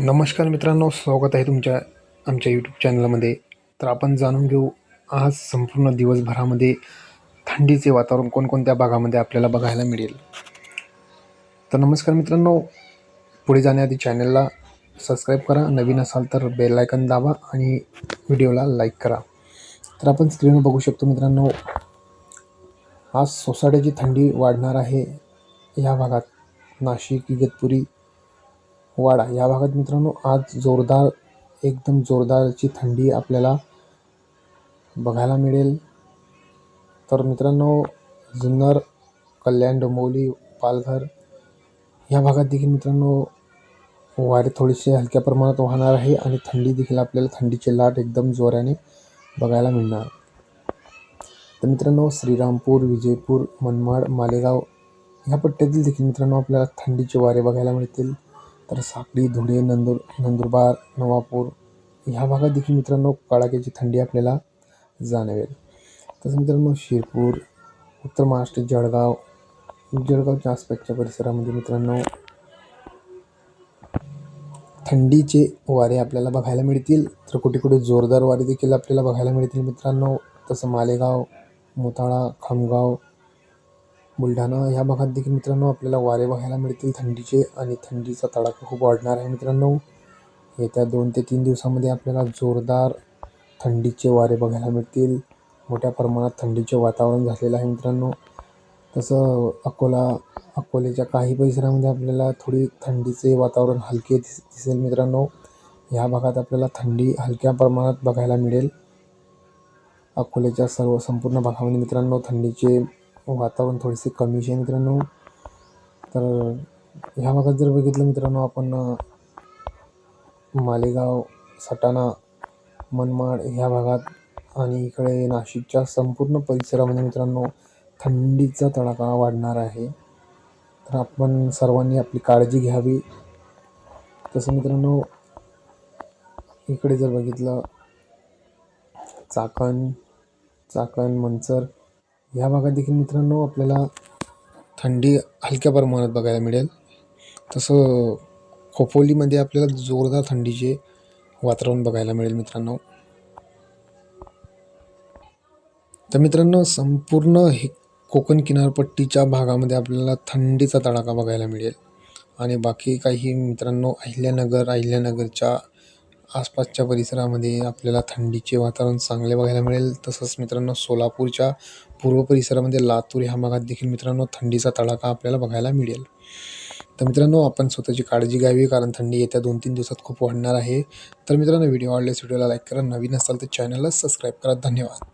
नमस्कार मित्रांनो स्वागत आहे तुमच्या आमच्या यूट्यूब चॅनलमध्ये तर आपण जाणून घेऊ आज संपूर्ण दिवसभरामध्ये थंडीचे वातावरण कोणकोणत्या भागामध्ये आपल्याला बघायला मिळेल? तर नमस्कार मित्रांनो पुढे जाण्याआधी चॅनलला सबस्क्राईब करा नवीन असाल तर बेल आयकन दाबा आणि व्हिडिओला लाईक करा. तर आपण स्क्रीनवर बघू शकतो मित्रांनो आज सोसाट्याची थंडी वाढणार आहे. या भागात नाशिक इगतपुरी वाडा. या भागात मित्रांनो आज जोरदार एकदम जोरदारची थंडी आपल्याला बघायला मिळेल. तर मित्रांनो जुन्नर कल्याण डोंबिवली पालघर या भागात देखील मित्रांनो वारे थोडेसे हलक्या प्रमाणात वाहणार आहे आणि थंडी देखील आपल्याला थंडीची लाट एकदम जोराने बघायला मिळणार. तर मित्रांनो श्रीरामपूर विजयपूर मनमाड मालेगाव ह्या पट्ट्यातील देखील मित्रांनो आपल्याला थंडीचे वारे बघायला मिळतील. तर साक्री धुळे नंदुर नंदुरबार नवापूर ह्या भागात देखील मित्रांनो कडाक्याची थंडी आपल्याला जाणवेल. तसं मित्रांनो शिरपूर उत्तर महाराष्ट्र जळगाव जळगावच्या आसपासच्या परिसरामध्ये मित्रांनो थंडीचे वारे आपल्याला बघायला मिळतील. तर कुठे कुठे जोरदार वारे देखील आपल्याला बघायला मिळतील मित्रांनो. तसं मालेगाव मोताळा खामगाव बुलढाणा ह्या भागात देखील मित्रांनो आपल्याला वारे बघायला मिळतील. थंडीचे आणि थंडीचा तडाखा खूप वाढणार आहे मित्रांनो. येत्या दोन ते तीन दिवसामध्ये आपल्याला जोरदार थंडीचे वारे बघायला मिळतील. मोठ्या प्रमाणात थंडीचे वातावरण झालेलं आहे मित्रांनो. तसं अकोला अकोल्याच्या काही परिसरामध्ये आपल्याला थोडी थंडीचे वातावरण हलके दिस दिसेल मित्रांनो. ह्या भागात आपल्याला थंडी हलक्या प्रमाणात बघायला मिळेल. अकोल्याच्या सर्व संपूर्ण भागामध्ये मित्रांनो थंडीचे हो, वातावरण थोडीशी कमी आहे मित्रांनो. तर ह्या भागात जर बघितलं मित्रांनो आपण मालेगाव सटाणा मनमाड ह्या भागात आणि इकडे नाशिकच्या संपूर्ण परिसरामध्ये मित्रांनो थंडीचा तडाखा वाढणार आहे. तर आपण सर्वांनी आपली काळजी घ्यावी. तसं मित्रांनो इकडे जर बघितलं चाकण चाकण मंचर या भागात देखील मित्रांनो आपल्याला थंडी हलक्या प्रमाणात बघायला मिळेल. तसं खोपोलीमध्ये आपल्याला जोरदार थंडीचे वातावरण बघायला मिळेल मित्रांनो. तर मित्रांनो संपूर्ण हे कोकण किनारपट्टीच्या भागामध्ये आपल्याला थंडीचा तडाखा बघायला मिळेल. आणि बाकी काही मित्रांनो अहिल्यानगर अहिल्यानगरच्या आसपासच्या परिसरामध्ये आपल्याला थंडीचे वातावरण चांगले बघायला मिळेल. तसंच मित्रांनो सोलापूरच्या पूर्व परिसरामध्ये लातूर ह्या भागात देखील मित्रांनो थंडीचा तडाखा आपल्याला बघायला मिळेल. तर मित्रांनो आपण स्वतःची काळजी घ्यावी कारण थंडी येत्या दोन तीन दिवसात खूप वाढणार आहे. तर मित्रांनो व्हिडिओ आवडल्यास व्हिडिओला लाईक करा. नवीन असाल तर चॅनलला सबस्क्राईब करा. धन्यवाद.